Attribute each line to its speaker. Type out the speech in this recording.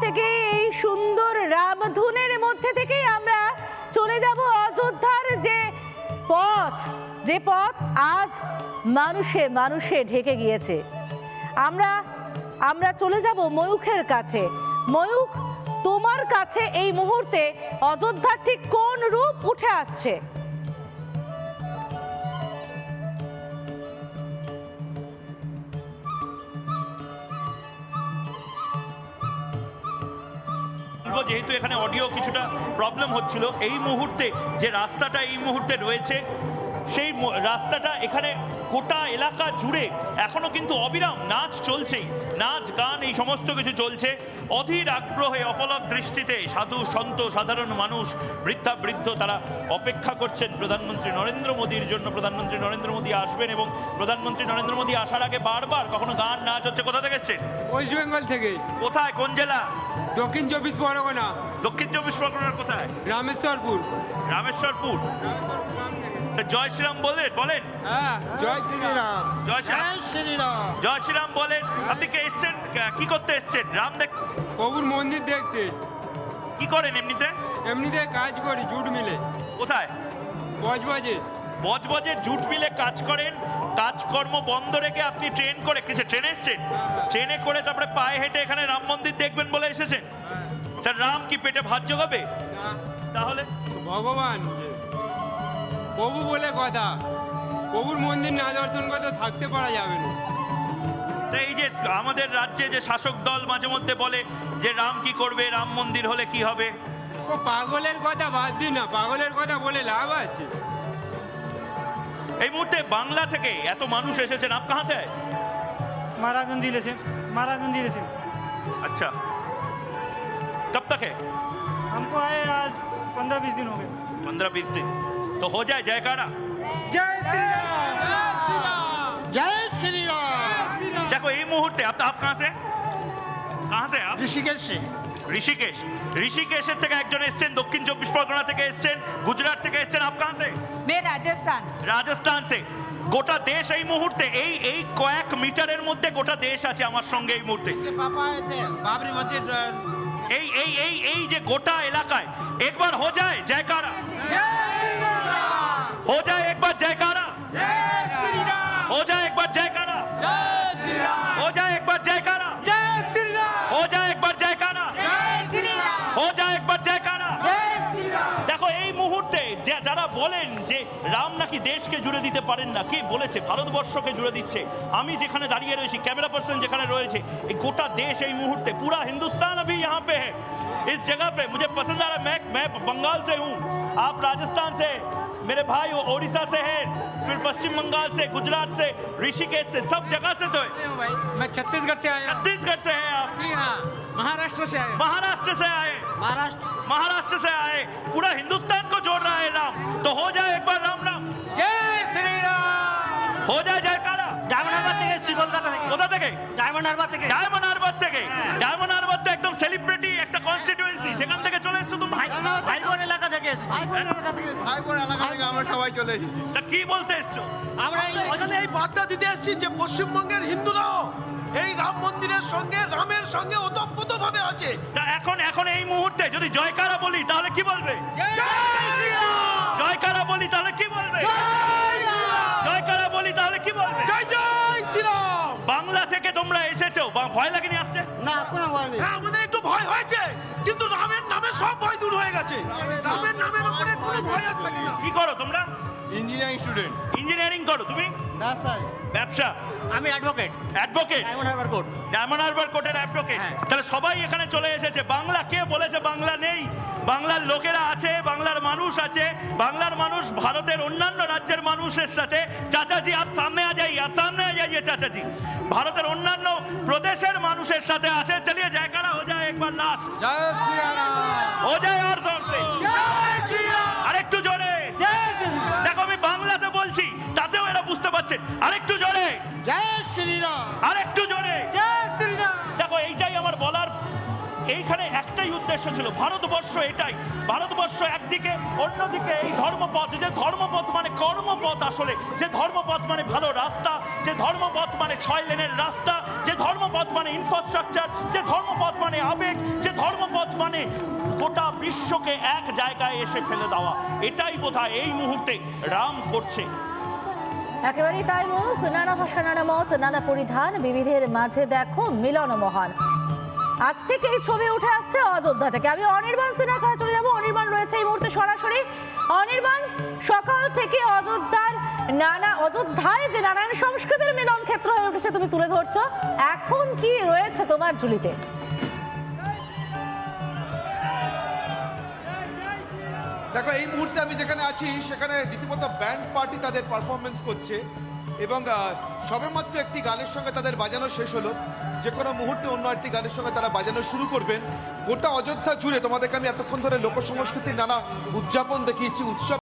Speaker 1: থেকে এই সুন্দর রামধুনের মধ্যে থেকেই আমরা চলে যাব অযোধ্যার যে পথ। যে পথ আজ মানুষে মানুষে ঢেকে গিয়েছে। আমরা আমরা চলে যাব ময়ূখের কাছে। ময়ূখ তোমার কাছে এই মুহূর্তে অযোধ্যার ঠিক কোন রূপ উঠে আসছে?
Speaker 2: বলব যেহেতু এখানে অডিও কিছুটা প্রবলেম হচ্ছিল এই মুহূর্তে যে রাস্তাটা এই মুহূর্তে রয়েছে সেই রাস্তাটা এখানে গোটা এলাকা জুড়ে এখনও কিন্তু অবিরাম নাচ চলছেই। নাচ গান এই সমস্ত কিছু চলছে। অধীর আগ্রহে অপলক দৃষ্টিতে সাধু সন্ত সাধারণ মানুষ বৃদ্ধা বৃদ্ধ তারা অপেক্ষা করছেন। প্রধানমন্ত্রী নরেন্দ্র মোদীর জন্য প্রধানমন্ত্রী নরেন্দ্র মোদী আসবেন এবং প্রধানমন্ত্রী নরেন্দ্র মোদী আসার আগে বারবার কখনো গান নাচ হচ্ছে কোথা থেকে এসছেন
Speaker 3: ওয়েস্ট বেঙ্গল থেকে
Speaker 2: কোথায় কোন জেলা?
Speaker 3: দক্ষিণ চব্বিশ পরগনা।
Speaker 2: দক্ষিণ চব্বিশ পরগনার কোথায়?
Speaker 3: রামেশ্বরপুর।
Speaker 2: রামেশ্বরপুর। তা জয় শ্রীরাম বলেন বলেন।
Speaker 3: হ্যাঁ জয় শ্রীরাম।
Speaker 2: জয় শ্রীরাম। জয় শ্রীরাম। বলেন। আপনি কে এসছেন? কি করতে এসছেন? রাম দেখ
Speaker 3: প্রভুর মন্দির দেখতে।
Speaker 2: কি করেন এমনিতে?
Speaker 3: এমনিতে কাজ করি জুট মিলে।
Speaker 2: কোথায়?
Speaker 3: বজবজে
Speaker 2: বজবজের জুট মিলে কাজ করেন। কাজকর্ম বন্ধ রেখে আপনি ট্রেন করে কিছু ট্রেনে এসছেন? ট্রেনে করে তারপরে পায়ে হেঁটে এখানে রাম মন্দির দেখবেন বলে এসেছেন। তা রাম কি পেটে ভাত জোগাবে? তাহলে?
Speaker 3: ভগবান। প্রভু বলে কথা। প্রভুর মন্দির না দর্শন করতে থাকতে পারা যাবে না।
Speaker 2: তা এই যে আমাদের রাজ্যে যে শাসক দল মাঝে মধ্যে বলে যে রাম কি করবে রাম মন্দির হলে কি হবে?
Speaker 3: ও পাগলের কথা বাদ দিন না পাগলের কথা বলে লাভ আছে।
Speaker 2: এই মুহূর্তে বাংলা থেকে এত মানুষ এসেছেন আপ কাহা से
Speaker 4: महाराजगंज जिले से महाराजगंज जिले से
Speaker 2: अच्छा कब तक है
Speaker 4: हमको आए आज पंद्रह बीस दिन हो गए
Speaker 2: पंद्रह बीस दिन तो हो जाए जयकारा
Speaker 4: जय श्री
Speaker 5: जय श्री राम
Speaker 2: देखो এই মুহূর্তে आप आप कहाँ से कहाँ से आप
Speaker 5: ऋषिकेश से
Speaker 2: ঋষিকেশ ঋষিকেশের থেকে একজন এসছেন দক্ষিণ চব্বিশ পরগনা থেকে এসছেন গুজরাট থেকে এসছেন আপ কাহা से
Speaker 1: मैं राजस्थान
Speaker 2: রাজস্থান সে গোটা দেশ এই মুহূর্তে এই এই কয়েক মিটারের মধ্যে গোটা দেশ আছে আমার সঙ্গে এই মুহূর্তে
Speaker 5: पापा आए थे बाबरी मस्जिद
Speaker 2: এই এই এই এই যে গোটা এলাকায় একবার हो जाए जयकारा हो जाए एक बार जयकारा हो जाए एक बार जयकारा हो जाए एक बार जयकारा বলেন যে রাম নাকি দেশকে জুড়ে দিতে পারেন না কে বলেছে ভারতবর্ষকে জুড়ে দিচ্ছে আমি যেখানে দাঁড়িয়ে রয়েছি ক্যামেরা পার্সন যেখানে রয়েছে এই গোটা দেশ এই মুহূর্তে पूरा हिंदुस्तान अभी यहाँ पे है इस जगह पे मुझे पसंद आ रहा है मैं मैं बंगाल से हूँ आप राजस्थान से मेरे भाई वो ओडिशा से हैं फिर पश्चिम बंगाल से गुजरात से ऋषिकेश से सब जगह से तो है
Speaker 4: भाई मैं छत्तीसगढ़ से आया
Speaker 2: छत्तीसगढ़ से हैं आप
Speaker 4: जी हाँ महाराष्ट्र से आया
Speaker 2: महाराष्ट्र से आए
Speaker 5: महाराष्ट्र
Speaker 2: महाराष्ट्र से आए पूरा हिंदुस्तान को जोड़ रहा है राम तो हो जाए एक बार राम राम
Speaker 4: जय श्री राम
Speaker 2: हो যায় জয়কারা
Speaker 5: ডায়মন্ড হারবার থেকে এসেছি কলকাতা থেকে
Speaker 2: কোথা থেকে
Speaker 5: ডায়মন্ড হারবার থেকে
Speaker 2: ডায়মন্ড হারবার থেকে ডায়মন্ড হারবার তো একদম সেলিব্রিটি একটা কনস্টিটিউয়েন্সি সেখান থেকে চলে এসছো তুমি ভাই
Speaker 5: ভাইবোন এলাকা থেকে এসেছি ভাইবোন এলাকা থেকে এসেছি।
Speaker 6: ভাইপোর এলাকা থেকে আমরা সবাই চলে এসেছি
Speaker 2: তা কি বলতে এসছো
Speaker 6: আমরা এখানে এই বার্তা দিতে এসেছি যে পশ্চিমবঙ্গের হিন্দুরাও এই রাম মন্দিরের সঙ্গে রামের সঙ্গে ওতপ্রোত ভাবে আছে।
Speaker 2: তা এখন এখন এই মুহূর্তে যদি জয়কারা বলি তাহলে কি বলবে? জয়কারা বলি তাহলে কি বলবে? জয়কারা বলি তাহলে কি বলবে?
Speaker 6: জয় জয় শ্রীরাম
Speaker 2: বাংলা থেকে তোমরা এসেছ ভয় লাগেনি আসতে?
Speaker 5: না কোনো ভয় নেই।
Speaker 6: কিন্তু রামের নামে সব ভয় দূর হয়ে গেছে। রামের নামের উপরে কোনো ভয় আর থাকে না।
Speaker 2: কি করো তোমরা?
Speaker 6: ইঞ্জিনিয়ারিং স্টুডেন্ট
Speaker 2: ইঞ্জিনিয়ারিং করো তুমি?
Speaker 5: ব্যবসায়।
Speaker 2: ব্যবসা?
Speaker 4: আমি advocate
Speaker 2: advocate
Speaker 4: Diamond Harbour court
Speaker 2: Diamond Harbour কোর্টের অ্যাডভোকেট তাহলে সবাই এখানে চলে এসেছে। বাংলা কে বলেছে? বাংলা নেই। বাংলার লোকেরা আছে বাংলার মানুষ আছে। বাংলার মানুষ ভারতের অন্যান্য রাজ্যের মানুষের সাথে। চাচাজি আপ সামনে আ যাই আপ সামনে আ যাইয়ে চাচাজি। ভারতের অন্যান্য প্রদেশের মানুষের সাথে আছে। চলিয়ে পাচ্ছেন আরেকটু জোরে।
Speaker 5: জয় শ্রীরাম।
Speaker 2: আরেকটু জোরে।
Speaker 4: জয় শ্রীরাম।
Speaker 2: দেখো এইটাই আমার বলার এইখানে একটাই উদ্দেশ্য ছিল। ভারতবর্ষ এটাই। ভারতবর্ষ একদিকে অন্যদিকে এই ধর্মপথ। যে ধর্মপথ মানে কর্মপথ আসলে। যে ধর্মপথ মানে ভালো রাস্তা। যে ধর্মপথ মানে ছয় লেনের রাস্তা। যে ধর্মপথ মানে ইনফ্রাস্ট্রাকচার যে ধর্মপথ মানে আবেগ। যে ধর্মপথ মানে গোটা বিশ্বকে এক জায়গায় এসে ফেলে দেওয়া। এটাই কোথায় এই মুহূর্তে রাম করছে।
Speaker 1: একেবারেই তাই মুখ, নানা ভাষা, নানা মত, নানা পরিধান, বিবিধের মাঝে দেখো মিলন মহান। আজ থেকে এই ছবি উঠে আসছে অযোধ্যা থেকে। আমি অনির্বাণ সিনহার কাছে চলে যাব। অনির্বাণ রয়েছে এই মুহূর্তে সরাসরি। অনির্বাণ, সকাল থেকে অযোধ্যার নানা, অযোধ্যায় যে নানান সংস্কৃতির মিলন ক্ষেত্র হয়ে উঠেছে তুমি তুলে ধরছো, এখন কি রয়েছে তোমার ঝুলিতে?
Speaker 7: দেখো, এই মুহূর্তে আমি যেখানে আছি, সেখানে রীতিমতো ব্যান্ড পার্টি তাদের পারফরমেন্স করছে এবং সবেমাত্র একটি গানের সঙ্গে তাদের বাজানো শেষ হলো। যে কোনো মুহূর্তে অন্য একটি গানের সঙ্গে তারা বাজানো শুরু করবেন। গোটা অযোধ্যা জুড়ে তোমাদেরকে আমি এতক্ষণ ধরে লোকসংস্কৃতির নানা উদযাপন দেখিয়েছি, উৎসব